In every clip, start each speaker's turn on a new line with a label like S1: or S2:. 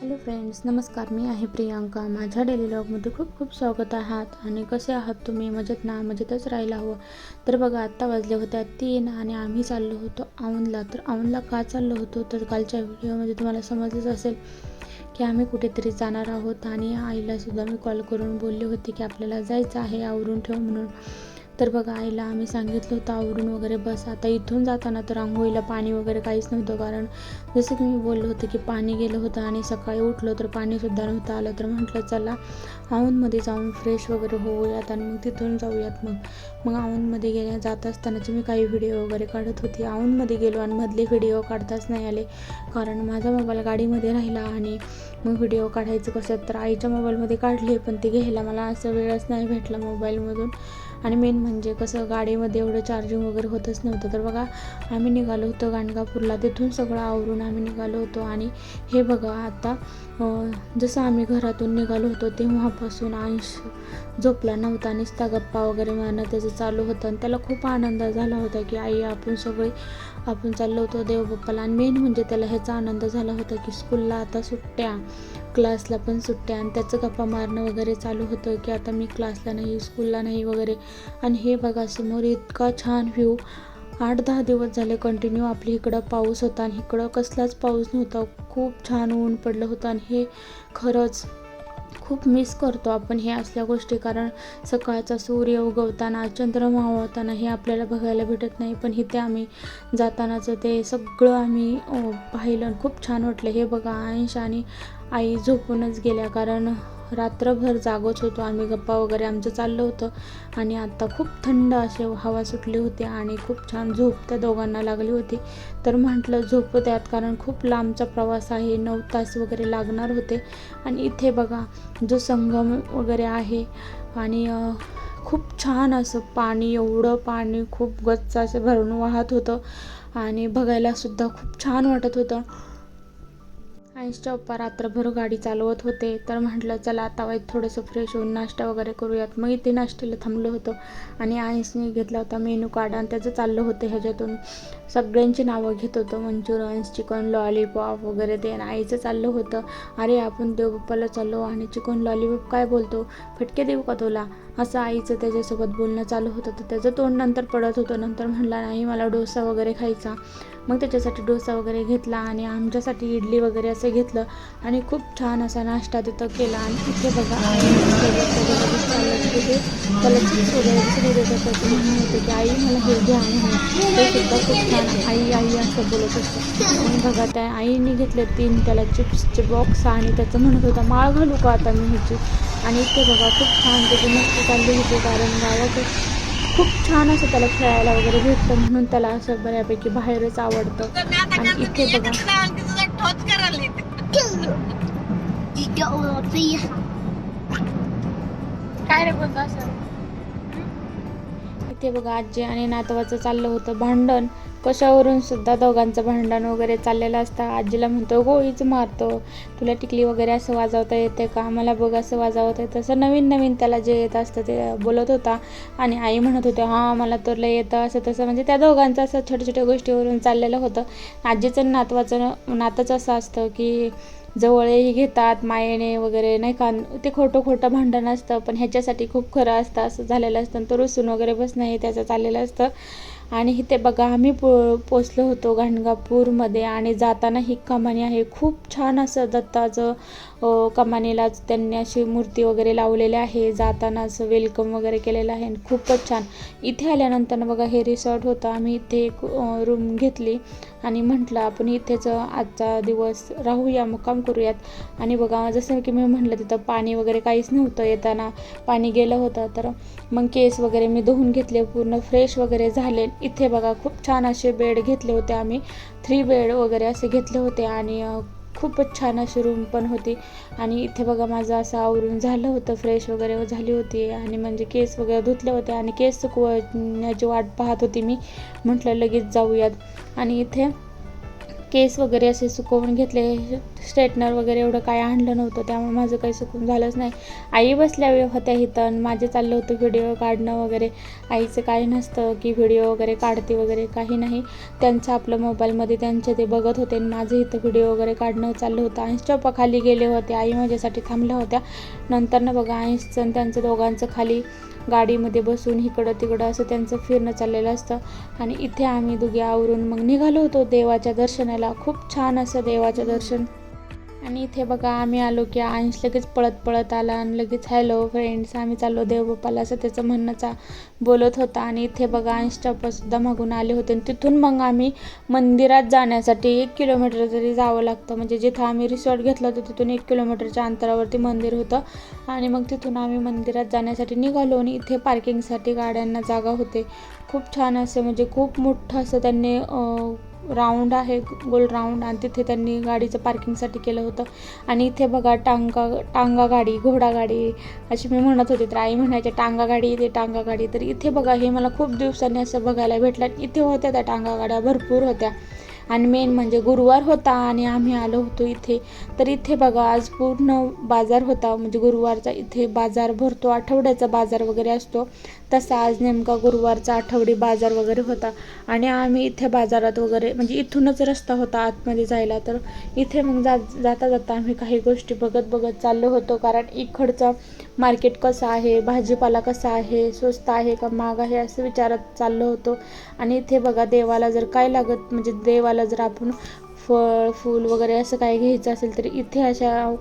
S1: Hello friends नमस्कार. मी आहे प्रियांका. माझ्या डेली ब्लॉगमध्ये खूप खूप स्वागत आहात. आणि कसे आहात तुम्ही? मजेत ना? मजेतच राहायला हवं. तर बघा आत्ता वाजले होत्या तीन आणि आम्ही चाललो होतो औंधला. तर औंधला का चाललो होतो? तर कालच्या व्हिडिओमध्ये तुम्हाला समजलंच असेल की आम्ही कुठेतरी जाणार आहोत. आणि आईलासुद्धा मी कॉल करून बोलले होते की आपल्याला जायचं आहे आवरून ठेव म्हणून. तर बघा आईला आम्ही सांगितलं होतं आवरून वगैरे बस. आता इथून जाताना तर आंघोळीला पाणी वगैरे काहीच नव्हतं कारण जसं की मी बोललो होतं की पाणी गेलं होतं आणि सकाळी उठलो तर पाणीसुद्धा नव्हतं आलं. तर म्हटलं चला औंधमध्ये जाऊन फ्रेश वगैरे होऊयात आणि मग तिथून जाऊयात मग. मग औंधमध्ये गेल्या जात असतानाचे मी काही व्हिडिओ वगैरे काढत होते. औंधमध्ये गेलो आणि मधले व्हिडिओ काढताच नाही आले कारण माझा मोबाईल गाडीमध्ये राहिला आणि मग व्हिडिओ काढायचं कसं? तर आईच्या मोबाईलमध्ये काढले पण ते घ्यायला मला असं वेळच नाही भेटला मोबाईलमधून आणि मेन म्हणजे कसं गाडीमध्ये एवढं चार्जिंग वगैरे होतच नव्हतं. तर बघा आम्ही निघालो होतो गाणगापूरला. तिथून सगळं आवरून आम्ही निघालो होतो. आणि हे बघा आता जसं आम्ही घरातून निघालो होतो तेव्हापासून अंश झोपला नव्हता. नुसता गप्पा वगैरे मारणं त्याचं चालू होतं. आणि त्याला खूप आनंद झाला होता की आई आपण सगळे आपण चाललो होतो देवबाप्पाला. आणि मेन म्हणजे त्याला ह्याचा आनंद झाला होता की स्कूलला आता सुट्ट्या. क्लासला पण सुट्ट्या आणि त्याचं गप्पा मारणं वगैरे चालू होतं की आता मी क्लासला नाही स्कूलला नाही वगैरे. आणि हे बघा समोर इतका छान व्ह्यू आठ दहा दिवस झाले कंटिन्यू आपली इकडं पाऊस होता आणि इकडं कसलाच पाऊस नव्हता. खूप छान ऊन पडलं होतं आणि हे खरंच खूप मिस करतो आपण हे असल्या गोष्टी. कारण सकाळचा सूर्य उगवताना चंद्र मावळताना हे आपल्याला बघायला भेटत नाही. पण इथे आम्ही जातानाचं ते सगळं आम्ही पाहिलं. आणि खूप छान वाटलं. हे बघा अंश आणि आई झोपूनच गेल्या. कारण रात्रभर जागोच होतो. आम्ही गप्पा वगैरे आमचं चाललं होतं. आणि आत्ता खूप थंड असे हवा सुटली होती आणि खूप छान झोप त्या दोघांना लागली होती. तर म्हटलं झोप त्यात कारण खूप लांबचा प्रवास आहे. नऊ तास वगैरे लागणार होते. आणि इथे बघा जो संगम वगैरे आहे आणि खूप छान असं पाणी एवढं पाणी खूप गच्च असं भरून वाहत होतं. आणि बघायला सुद्धा खूप छान वाटत होतं. आईसच्या उपा रात्रभर गाडी चालवत होते. तर म्हटलं चला आता वाईट थोडंसं फ्रेश होऊन नाश्ता वगैरे करूयात. मग इथे नाश्त्याला थांबलो होतो आणि आईसने घेतला होता मेनू कार्ड आणि त्याचं चाललं होतं ह्याच्यातून. सगळ्यांची नावं घेत होतं. मंचुरियन्स चिकन लॉलीपॉप वगैरे ते आईचं चाललं होतं. अरे आपण देवबाप्पाला चाललो आणि चिकन लॉलीपॉप काय बोलतो? फटके देऊ का तुला? असं आईचं त्याच्यासोबत बोलणं चालू होतं. तर त्याचं तोंड नंतर पडत होतं. नंतर म्हणला नाही मला डोसा वगैरे खायचा. मग त्याच्यासाठी डोसा वगैरे घेतला आणि आमच्यासाठी इडली वगैरे असं घेतलं. आणि खूप छान असा नाश्ता तिथं केला. आणि तिथे बघा त्याला चिप्स वगैरे सगळे देत होतं ते म्हणत होते की आई मला हे घ्या म्हणून ते सुद्धा खूप छान आई आई असं बोलत असतं आणि बघा त्या आईने घेतले तीन त्याला चिप्सचे बॉक्स आणि त्याचं म्हणत होता माळ घालू का आता मी ह्याची? आणि इथे बघा खूप छान त्याची मस्त चालली होती कारण गावात खूप छान असं त्याला खेळायला वगैरे भेटतं म्हणून त्याला असं बऱ्यापैकी बाहेरच आवडतं. आणि इथे बघा. काय रे बोलतो असं? इथे बघा आजी आणि नातवाचं चाललं होतं भांडण. कशावरून सुद्धा दोघांचं भांडण वगैरे चाललेलं असतं. आजीला म्हणतो हो, गोळीच मारतो. तुला टिकली वगैरे असं वाजवता येते का? मला बघ असं वाजवता येतं. असं नवीन नवीन त्याला जे येत असतं ते बोलत होता. आणि आई म्हणत होते हां मला तर येतं असं तसं. म्हणजे त्या दोघांचं असं छोट्या छोट्या गोष्टीवरून चाललेलं होतं. आजीचं नातवाचं नातंच असं असतं की जवळही घेतात मायेने वगैरे नाही का? ते खोटं खोटं भांडण असतं पण ह्याच्यासाठी खूप खरं असतं असं झालेलं असतं. आणि तो रुसून वगैरे बसणं हे त्याचं चाललेलं असतं. आणि इथे बघा आम्ही पो पोचलो होतो गाणगापूरमध्ये आणि जाताना ही कमानी आहे. खूप छान असं दत्ताचं कमानीला त्यांनी अशी मूर्ती वगैरे लावलेली आहे. जाताना असं वेलकम वगैरे केलेलं आहे आणि खूपच छान. इथे आल्यानंतर बघा हे रिसॉर्ट होतं. आम्ही इथे एक रूम घेतली. आणि म्हटलं आपण इथेच आजचा दिवस राहूया मुक्काम करूयात. आणि बघा जसं की मी म्हटलं तिथं पाणी वगैरे काहीच नव्हतं येताना. पाणी गेलं होतं तर मग केस वगैरे मी धुवून घेतले पूर्ण फ्रेश वगैरे झाले. इथे बघा खूप छान असे बेड घेतले होते आम्ही. थ्री बेड वगैरे असे घेतले होते आणि खूपच छान अशी रूम पण होती. आणि इथे बघा माझं असं आवरून झालं होतं फ्रेश वगैरे झाली होती. आणि म्हणजे केस वगैरे धुतले होते आणि केस सुकवण्याची वाट पाहत होती मी. म्हटलं लगेच जाऊयात. आणि इथे केस वगैरे असे सुकवून घेतले. स्ट्रेटनर वगैरे एवढं काय आणलं नव्हतं त्यामुळे माझं काही सुकून झालंच नाही. आई बसल्या होत्या इथं आणि माझे चाललं होतं व्हिडिओ काढणं वगैरे. आईचं काही नसतं की व्हिडिओ वगैरे काढते वगैरे काही नाही. त्यांचं आपलं मोबाईलमध्ये त्यांचे ते बघत होते आणि माझं इथं व्हिडिओ वगैरे काढणं चाललं होतं. आणि चप्पा खाली गेले होते आई माझ्यासाठी थांबल्या होत्या. नंतर ना बघा आईसचं आणि त्यांचं दोघांचं खाली गाडीमध्ये बसून इकडं तिकडं असं त्यांचं फिरणं चाललेलं असतं. आणि इथे आम्ही दुघे आवरून मग निघालो होतो देवाच्या दर्शनाला. खूप छान असं देवाचं दर्शन. आणि इथे बघा आम्ही आलो की अंश लगेच पळत पळत आला आणि लगेच हॅलो फ्रेंड्स आम्ही चाललो देवबापाला असं त्याचं म्हणणंचा बोलत होता. आणि इथे बघा अंश सुद्धा मागून आले होते. आणि तिथून मग आम्ही मंदिरात जाण्यासाठी एक किलोमीटर तरी जावं लागतं. म्हणजे जिथं आम्ही रिसॉर्ट घेतलं होतं तिथून एक किलोमीटरच्या अंतरावरती मंदिर होतं. आणि मग तिथून आम्ही मंदिरात जाण्यासाठी निघालो. आणि इथे पार्किंगसाठी गाड्यांना जागा होते. खूप छान असे म्हणजे खूप मोठं असं त्यांनी राऊंड आहे गोल राऊंड आणि तिथे त्यांनी गाडीचं पार्किंगसाठी केलं होतं. आणि इथे बघा टांगा टांगा गाडी घोडा गाडी अशी मी म्हणत होते. तर आई म्हणायच्या टांगा गाडी इथे टांगा गाडी. तर इथे बघा हे मला खूप दिवसांनी असं बघायला भेटलं. इथे होत्या त्या टांगा गाड्या भरपूर होत्या. आणि मेन म्हणजे गुरुवार होता आणि आम्ही आलो होतो इथे. तर इथे बघा आज पूर्ण बाजार होता. म्हणजे गुरुवारचा इथे बाजार भरतो आठवड्याचा बाजार वगैरे असतो. तसा आज नेमका गुरुवारचा आठवडी बाजार वगैरे होता. आणि आम्ही इथे बाजारात वगैरे म्हणजे इथूनच रस्ता होता आतमध्ये जायला. तर इथे मग जा जाता जाता आम्ही काही गोष्टी बघत बघत चाललो होतो. कारण इकडचं मार्केट कसं आहे भाजीपाला कसा आहे स्वस्त आहे का महाग आहे असं विचारत चाललो होतो. आणि इथे बघा देवाला जर काय लागत म्हणजे देवाला जर आपण फळ फूल वगैरे असं काय घ्यायचं असेल तर इथे अशा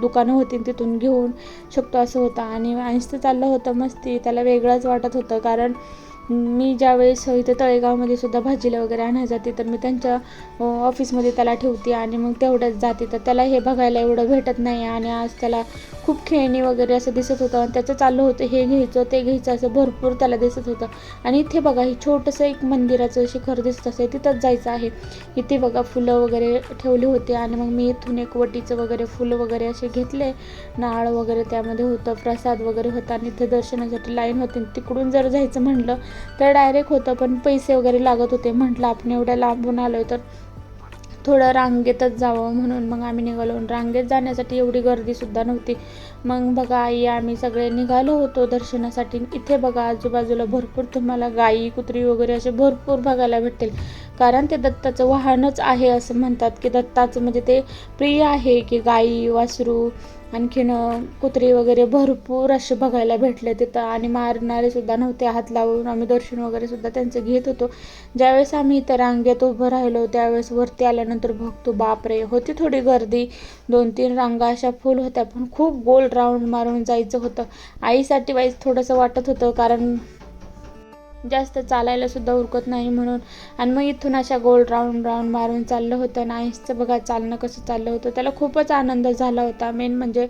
S1: दुकानं होती तिथून घेऊन शकतो असं होतं. आणि ऐंशी चाललं होतं मस्ती. त्याला वेगळंच वाटत होतं कारण मी ज्यावेळेस इथं तळेगावमध्ये सुद्धा भाजीला वगैरे आणायला जाते तर मी त्यांच्या ऑफिसमध्ये त्याला ठेवते आणि मग तेवढ्याच जाते. तर त्याला हे बघायला एवढं भेटत नाही आणि आज त्याला खूप खेळणी वगैरे असं दिसत होतं आणि त्याचं चाललं होतं हे घ्यायचं ते घ्यायचं असं भरपूर त्याला दिसत होतं. आणि इथे बघा हे छोटंसं एक मंदिराचं शिखर दिसत असे तिथंच जायचं आहे. इथे बघा फुलं वगैरे ठेवली होती आणि मग मी इथून एक वटीचं वगैरे फुलं वगैरे असे घेतले. नाळ वगैरे त्यामध्ये होतं प्रसाद वगैरे होता आणि इथे दर्शनासाठी लाईन होती. तिकडून जर जायचं म्हणलं तर डायरेक्ट होतं पण पैसे वगैरे लागत होते. म्हटलं आपण एवढ्या लांबून आलो आहे तर थोडं रांगेतच जावं म्हणून मग आम्ही निघालो. रांगेत जाण्यासाठी एवढी गर्दीसुद्धा नव्हती. मग बघा आई आम्ही सगळे निघालो होतो दर्शनासाठी. इथे बघा आजूबाजूला भरपूर तुम्हाला गाई कुत्री वगैरे असे भरपूर बघायला भेटतील. कारण ते दत्ताचं वाहनच आहे असं म्हणतात की दत्ताचं म्हणजे ते प्रिय आहे की गाई वासरू आणखीन कुत्री वगैरे भरपूर असे बघायला भेटले तिथं. आणि मारणारे सुद्धा नव्हते हात लावून आम्ही दर्शन वगैरे सुद्धा त्यांचं घेत होतो. ज्यावेळेस आम्ही इथं रांगेत उभं राहिलो त्यावेळेस वरती आल्यानंतर बघतो बापरे होती थोडी गर्दी. दोन तीन रांगा अशा फुल होत्या पण खूप गोल राऊंड मारून जायचं होतं. आईसाठी वाईज थोडंसं वाटत होतं कारण जास्त चालायला सुद्धा उरकत नाही म्हणून. आणि मग इथून अशा गोल राऊंड राऊंड मारून चाललं होतं नाईसचं बघा चालणं कसं चाललं होतं. त्याला खूपच आनंद झाला होता. मेन म्हणजे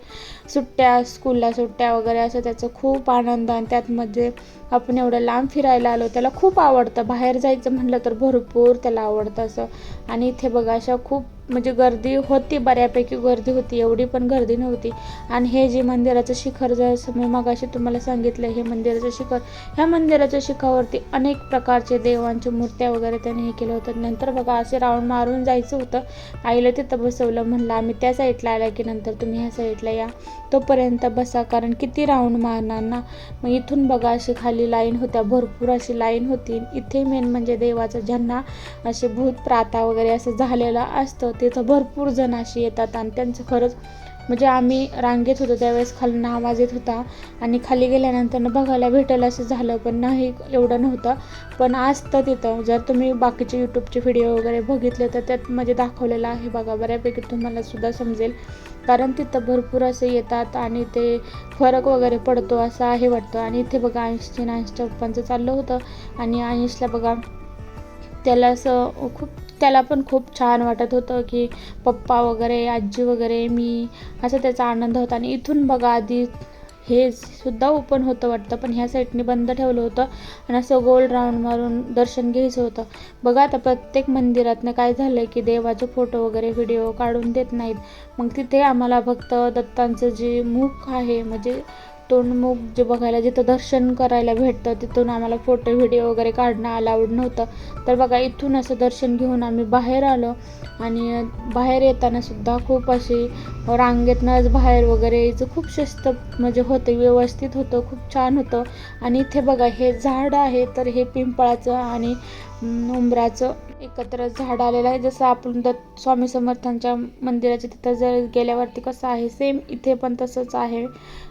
S1: सुट्ट्या स्कूलला सुट्ट्या वगैरे असं त्याचं खूप आनंद आणि त्यात म्हणजे आपण एवढं लांब फिरायला आलो त्याला खूप आवडतं. बाहेर जायचं म्हटलं तर भरपूर त्याला आवडतं असं. आणि इथे बघा अशा खूप म्हणजे गर्दी होती बऱ्यापैकी गर्दी होती एवढी पण गर्दी नव्हती. आणि हे जे मंदिराचं शिखर जसं मी मगाशी तुम्हाला सांगितलं हे मंदिराचं शिखर ह्या मंदिराच्या शिखरावरती अनेक प्रकारचे देवांच्या मूर्त्या वगैरे त्याने हे केलं होतं. नंतर बघा असे राऊंड मारून जायचं होतं. आईला तिथं बसवलं म्हणलं आम्ही त्या साईडला आल्या की नंतर तुम्ही ह्या साईडला या. तोपर्यंत बसा कारण किती राऊंड मारणार ना? मग इथून बघा अशी खाली लाईन होत्या भरपूर अशी लाईन होती. इथे मेन म्हणजे देवाचं ज्यांना असे भूत प्राता वगैरे असं झालेलं असतं तिथं भरपूर जण अशी येतात आणि त्यांचं खरंच म्हणजे आम्ही रांगेत होतो त्यावेळेस खालून आवाज येत होता. आणि खाली गेल्यानंतर बघायला भेटेल असं झालं पण नाही एवढं नव्हतं. पण असतं तिथं जर तुम्ही बाकीचे यूट्यूबचे व्हिडिओ वगैरे बघितले तर त्यात म्हणजे दाखवलेलं आहे बघा बऱ्यापैकी तुम्हाला सुद्धा समजेल. कारण तिथं भरपूर असे येतात आणि ते फरक वगैरे पडतो असं आहे वाटतं. आणि इथे बघा ऐंशी ऐंशीच्या पप्पांचं चाललं होतं. आणि ऐंशीला बघा त्याला असं खूप त्याला पण खूप छान वाटत होतं की पप्पा वगैरे आजी वगैरे मी असं त्याचा आनंद होता. आणि इथून बघा आधी हे सुद्धा ओपन होतं वाटतं पण ह्या साईडने बंद ठेवलं होतं आणि असं गोल राऊंड मारून दर्शन घ्यायचं होतं. बघा आता प्रत्येक मंदिरातनं काय झालं आहे की देवाचे फोटो वगैरे व्हिडिओ काढून देत नाहीत. मग तिथे आम्हाला फक्त दत्तांचं जे मुख आहे म्हणजे तोंडमुख जे बघायला जिथं दर्शन करायला भेटतं तिथून आम्हाला फोटो व्हिडिओ वगैरे काढणं अलाउड नव्हतं. तर बघा इथून असं दर्शन घेऊन आम्ही बाहेर आलो आणि बाहेर येताना सुद्धा खूप अशी रांगेतनंच बाहेर वगैरे यायचं खूप शिस्त म्हणजे होते व्यवस्थित होतं खूप छान होतं. आणि इथे बघा हे झाड आहे तर हे पिंपळाचं आणि उंबराचं एकत्र झाड आलेलं आहे. जसं आपण दत्त स्वामी समर्थांच्या मंदिराच्या तिथं जर गेल्यावरती कसं आहे सेम इथे पण तसंच आहे.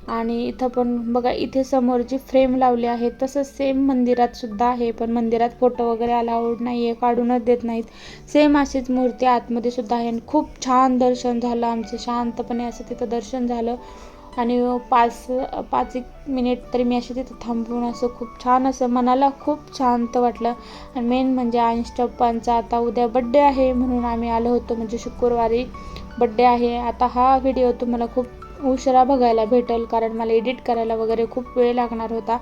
S1: आणि इथं पण बघा इथे समोर जी फ्रेम लावली आहे तसंच सेम मंदिरात सुद्धा आहे. पण मंदिरात फोटो वगैरे अलाउड नाही आहे काढूनच देत नाहीत. सेम अशीच मूर्ती आतमध्ये सुद्धा आहे. आणि खूप छान दर्शन झालं आमचं शांतपणे असं तिथं दर्शन झालं. आणि पाच पाच एक मिनिट तरी मी अशी तिथं थांबून असं खूप छान असं मनाला खूप शांत वाटलं. आणि मेन म्हणजे अंश आता उद्या बड्डे आहे म्हणून आम्ही आलो होतो म्हणजे शुक्रवारी बड्डे आहे. आता हा व्हिडिओ तुम्हाला खूप उशिरा बघायला भेटेल कारण मला एडिट करायला वगैरे खूप वेळ लागणार होता.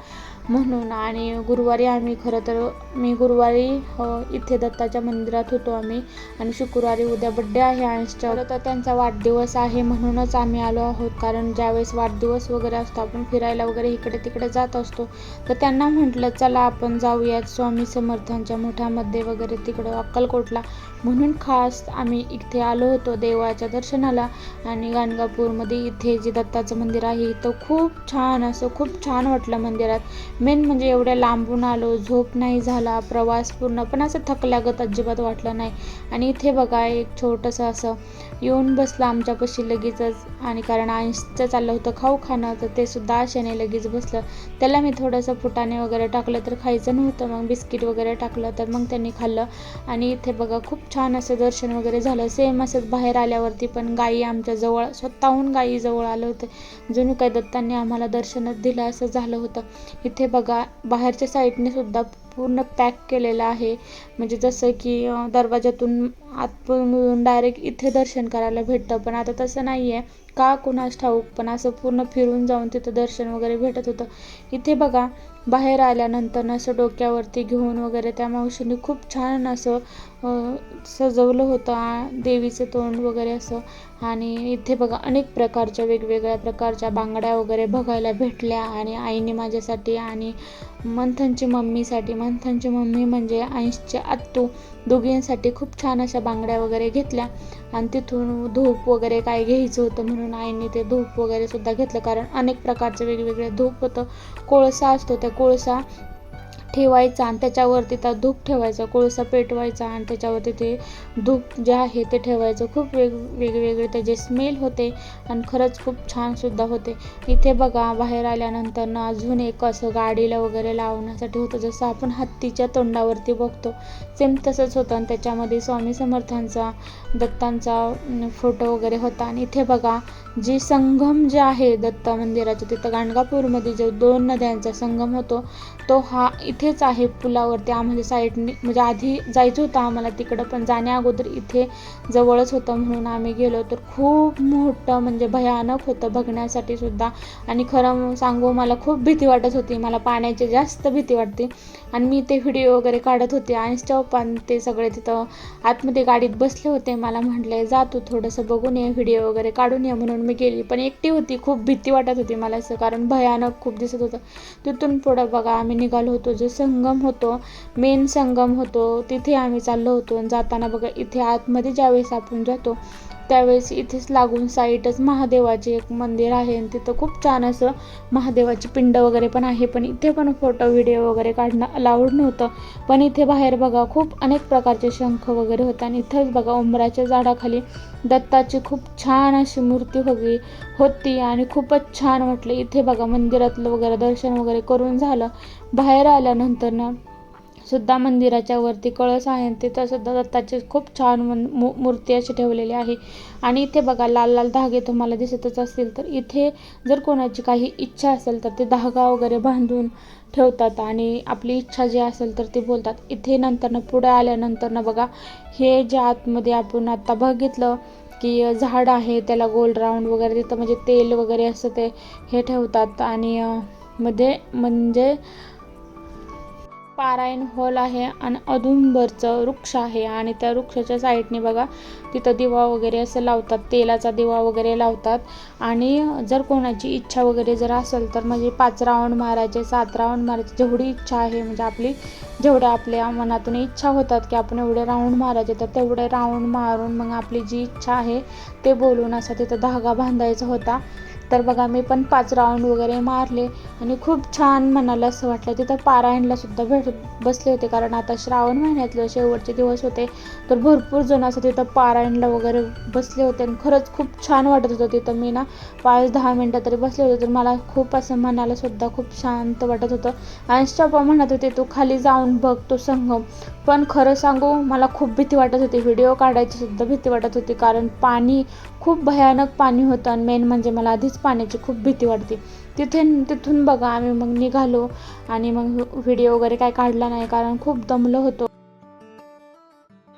S1: म्हणून आणि गुरुवारी आम्ही खरं तर मी गुरुवारी हो, इथे दत्ताच्या मंदिरात होतो आम्ही. आणि शुक्रवारी उद्या बड्डे आहे अंशच्या खरं तर त्यांचा वाढदिवस आहे म्हणूनच आम्ही आलो आहोत. कारण ज्यावेळेस वाढदिवस वगैरे असतो आपण फिरायला वगैरे इकडे तिकडे जात असतो. तर त्यांना म्हटलं चला आपण जाऊयात. स्वामी समर्थांच्या मोठ्यामध्ये वगैरे तिकडं अक्कलकोटला. म्हणून खास आम्ही इथे आलो होतो देवाच्या दर्शनाला आणि गाणगापूरमध्ये इथे जे दत्ताचं मंदिर आहे इथं खूप छान असं खूप छान वाटलं मंदिरात. मेन म्हणजे एवढ्या लांबून आलो झोप नाही झाला प्रवास पूर्ण पण असं थकल्यागत अजिबात वाटलं नाही. आणि इथे बघा एक छोटंसं असं येऊन बसलं आमच्यापाशी लगेचच. आणि कारण अंशचं चाललं होतं खाऊ खाणं तर ते सुद्धा आशेने लगेच बसलं. त्याला मी थोडंसं फुटाणे वगैरे टाकलं तर खायचं नव्हतं. मग बिस्किट वगैरे टाकलं तर मग त्यांनी खाल्लं. आणि इथे बघा खूप छान असं दर्शन वगैरे झालं. सेम असंच बाहेर आल्यावरती पण गाई आमच्या जवळ स्वतःहून गाई जवळ आलं होतं. जणू काय दत्तांनी आम्हाला दर्शनच दिलं असं झालं होतं. इथे बघा बाहेरच्या साईडने सुद्धा पूर्ण पॅक केलेलं आहे. म्हणजे जसं की दरवाज्यातून दरवाजातून आतून डायरेक्ट इथे दर्शन करायला भेटतं. पण आता तसं नाही आहे का कुणास ठाऊक? पण असं पूर्ण फिरून जाऊन तिथं दर्शन वगैरे भेटत होतं. इथे बघा बाहेर आल्यानंतर असं डोक्यावरती घेऊन वगैरे त्या मावशीने खूप छान असं सजवलं होतं देवीचं तोंड वगैरे असं. आणि इथे बघा अनेक प्रकारच्या वेगवेगळ्या प्रकारच्या बांगड्या वगैरे बघायला भेटल्या. आणि आईने माझ्यासाठी आणि मंथनची मम्मीसाठी मंथनची मम्मी म्हणजे आईशचे आत्तू दोघींसाठी खूप छान अशा बांगड्या वगैरे घेतल्या. आणि तिथून धूप वगैरे काय घ्यायचं होतं म्हणून आईने ते धूप वगैरे सुद्धा घेतलं. कारण अनेक प्रकारचे वेगवेगळे धूप होतं. कोळसा असतो त्या कोळसा ठेवायचा आणि त्याच्यावरती त्या धूप ठेवायचा कोळसा पेटवायचा आणि त्याच्यावरती ते धूप जे आहे ते ठेवायचं. खूप वेग वेगवेगळे त्याचे स्मेल होते आणि खरंच खूप छानसुद्धा होते. इथे बघा बाहेर आल्यानंतर ना अजून एक असं गाडीला वगैरे लावण्यासाठी होतं. जसं आपण हत्तीच्या तोंडावरती बघतो सेम तसंच होतं. आणि त्याच्यामध्ये स्वामी समर्थांचा दत्तांचा फोटो वगैरे होता. आणि इथे बघा जी संगम जे आहे दत्त मंदिराच्या तिथं गाणगापूरमध्ये जो दोन नद्यांचा संगम होतो तो हा इथेच आहे पुलावरती. आम्हाला साईडने म्हणजे आधी जायचं होतं आम्हाला तिकडं पण जाण्या अगोदर इथे जवळच होतं म्हणून आम्ही गेलो. तर खूप मोठं म्हणजे भयानक होतं बघण्यासाठी सुद्धा. आणि खरं सांगू मला खूप भीती वाटत होती. मला पाण्याची जास्त भीती वाटते. आणि मी ते व्हिडिओ वगैरे काढत होते. आणि स्टॉप आणि ते सगळे तिथं आतमध्ये गाडीत बसले होते. मला म्हटले जा तू थोडंसं बघून ये व्हिडिओ वगैरे काढून ये म्हणून मी गेली पण एकटी होती खूप भीती वाटत होती मला असं कारण भयानक खूप दिसत होतं. तिथून पुढं बघा आम्ही निघालो होतो जो संगम होतो मेन संगम होतो तिथे आम्ही चाललो होतो. आणि जाताना बघा इथे आतमध्ये ज्यावेळेस आपण जातो त्यावेळेस इथेच लागून साईडच महादेवाचे एक मंदिर आहे आणि तिथं खूप छान असं महादेवाची पिंड वगैरे पण आहे. पण इथे पण फोटो व्हिडिओ वगैरे काढणं अलाउड नव्हतं. पण इथे बाहेर बघा खूप अनेक प्रकारचे शंख वगैरे होते आणि इथंच बघा उंबराच्या झाडाखाली दत्ताची खूप छान अशी मूर्ती होगी होती आणि खूपच छान वाटलं. इथे बघा मंदिरातलं वगैरे दर्शन वगैरे करून झालं. बाहेर आल्यानंतर ना सुद्धा मंदिराच्या वरती कळस आहे आणि तिथं सुद्धा दत्ताची खूप छान मन मू मूर्ती अशी ठेवलेली आहे. आणि इथे बघा लाल लाल धागे तुम्हाला दिसतच असतील तर इथे जर कोणाची काही इच्छा असेल तर ते धागा वगैरे बांधून ठेवतात आणि आपली इच्छा जी असेल तर ती बोलतात. इथे नंतरनं पुढे आल्यानंतर बघा हे जे आतमध्ये आपण आत्ता बघितलं की झाड आहे त्याला गोल राऊंड वगैरे तिथं म्हणजे तेल वगैरे असं ते हे ठेवतात आणि मध्ये म्हणजे पारायण हॉल आहे आणि अधुंबरचं वृक्ष आहे आणि त्या वृक्षाच्या साईडने बघा तिथं दिवा वगैरे असं लावतात तेलाचा दिवा वगैरे लावतात. आणि जर कोणाची इच्छा वगैरे जर असेल तर म्हणजे पाच राऊंड मारायचे सात राऊंड मारायचे जेवढी इच्छा आहे म्हणजे आपली जेवढ्या आपल्या मनातून इच्छा होतात की आपण एवढे राऊंड मारायचे तर तेवढे राऊंड मारून मग आपली जी इच्छा आहे ते बोलून असा तिथं धागा बांधायचा होता. तर बघा मी पण पाच राऊंड वगैरे मारले आणि खूप छान मनाला असं वाटलं. तिथं पारायणला सुद्धा भेट बसले होते कारण आता श्रावण महिन्यातले शेवटचे दिवस होते. तर भरपूर जण असं तिथं पारायणला वगैरे बसले होते आणि खरंच खूप छान वाटत होतं तिथं. मी ना पाच दहा मिनटं तरी बसले होते तर मला खूप असं मनाला सुद्धा खूप शांत वाटत होतं. आणि शपा म्हणत होते तू खाली जाऊन बघ तो संगम. पण खरं सांगू मला खूप भीती वाटत होती. व्हिडिओ काढायची सुद्धा भीती वाटत होती कारण पाणी खूप भयानक पाणी होतं आणि मेन म्हणजे मला आधीच पाण्याची खूप भीती वाटते. तिथे तिथून बघा आम्ही मग निघालो आणि मग व्हिडिओ वगैरे काय काढला नाही कारण खूप दमलो होतो.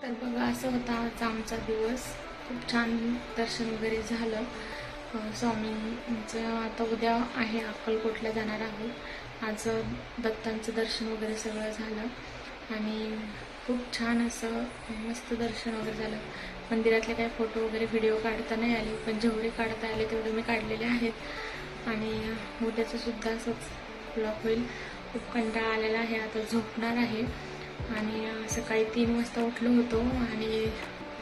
S1: तर बघा असं होता आजचा आमचा दिवस. खूप छान दर्शन वगैरे झालं. स्वामींचं आता उद्या आहे अक्कलकोटला जाणार आहोत. आज दत्तांचं दर्शन वगैरे सगळं झालं. आणि खूप छान असं मस्त दर्शन वगैरे झालं. मंदिरातले काही फोटो वगैरे व्हिडिओ काढता नाही आले पण जेवढे काढता आले तेवढे मी काढलेले आहेत. आणि उद्याचं सुद्धा असंच ब्लॉक होईल. खूप कंटाळा आलेला आहे आता झोपणार आहे. आणि सकाळी तीन वाजता उठलो होतो आणि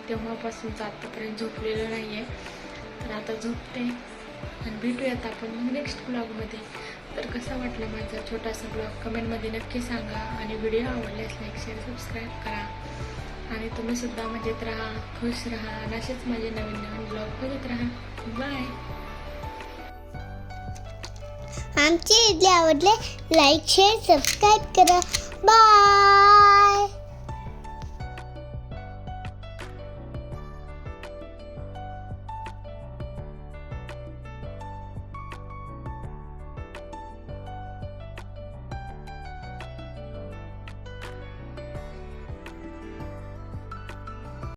S1: तेव्हापासूनच आत्तापर्यंत झोपलेलं नाही आहे तर आता झोपते. आणि भेटूयात आपण नेक्स्ट ब्लॉगमध्ये तर कसा वाटला माझा छोटासा ब्लॉग कमेंटमध्ये नक्की सांगा आणि व्हिडिओ आवडल्यास लाईक शेअर सबस्क्राईब करा. आणि तुम्हीसुद्धा मजेत राहा खुश राहा आणि असेच माझे नवीन नवीन ब्लॉग बघत राहा. बाय
S2: आमचे आवडले लाईक शेअर सबस्क्राईब करा. बाय